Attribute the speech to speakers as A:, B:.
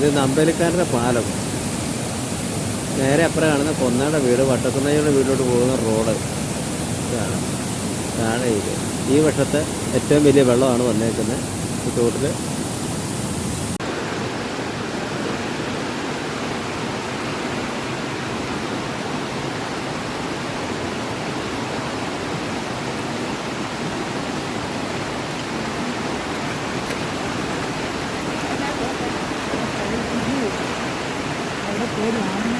A: ഇത് നമ്പലിക്കാരുടെ പാലം. നേരെ അപ്പുറം കാണുന്ന കൊന്നയുടെ വീട് വട്ടക്കുന്നയുടെ വീട്ടിലോട്ട് പോകുന്ന റോഡ്. താഴെ ഇത്. ഈ വർഷത്തെ ഏറ്റവും വലിയ വെള്ളമാണ് വന്നേക്കുന്നത്. ഈ തോട്ടിൽ 有点